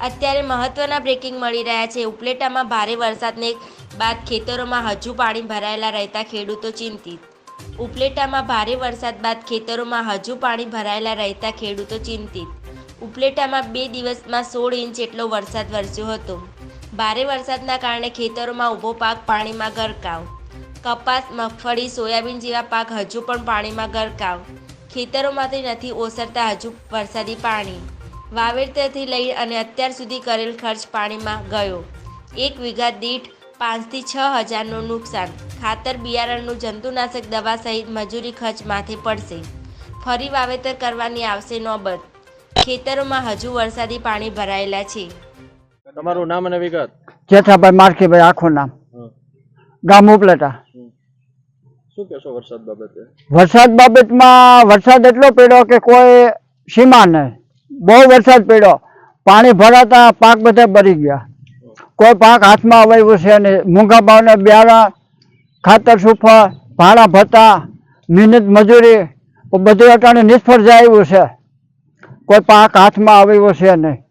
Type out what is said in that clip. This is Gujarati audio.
ત્યારે મહત્વના બ્રેકિંગ મળી રહ્યા છે. ઉપલેટામાં ભારે વરસાદને બાદ ખેતરોમાં હજુ પાણી ભરાયેલા રહેતા ખેડૂતો ચિંતિત. ઉપલેટામાં ભારે વરસાદ બાદ ખેતરોમાં હજુ પાણી ભરાયેલા રહેતા ખેડૂતો ચિંતિત. ઉપલેટામાં બે દિવસમાં સોળ ઇંચ એટલો વરસાદ વરસ્યો હતો. ભારે વરસાદના કારણે ખેતરોમાં ઊભો પાક પાણીમાં ગરકાવ. કપાસ, મગફળી, સોયાબીન જેવા પાક હજુ પણ પાણીમાં ગરકાવ. ખેતરોમાંથી નથી ઓસરતા હજુ વરસાદી પાણી. વાવેતરથી લઈ અને અત્યાર સુધી કરેલ ખર્ચ પાણીમાં ગયો. એક વીઘા દીઠ પાંચથી છ હજારનું નુકસાન. ખાતર બિયારણનું જંતુનાશક દવા સહિત મજૂરી ખર્ચ માથે પડશે. ફરી વાવેતર કરવાની આવશે નોબત. ખેતરોમાં હજુ વરસાદી પાણી ભરાયેલા છે. તમારું નામ અને વિગત? જેઠાભાઈ માર્કેભાઈ આખું નામ. ગામ ઉપલેટા. શું કહેશો વરસાદ બાબતે? વરસાદ બાબતમાં વરસાદ એટલો પડ્યો કે કોઈ સીમા નહીં. બહુ વરસાદ પડ્યો. પાણી ભરાતા પાક બધા બળી ગયા. કોઈ પાક હાથમાં આવ્યું છે નહીં. મૂંગા ભાવને બિયારણ, ખાતર સુફળ ભાડા ભત્તા, મહેનત મજૂરી બધું અટાણે નિષ્ફળ જાય એવું છે. કોઈ પાક હાથમાં આવ્યો છે નહીં.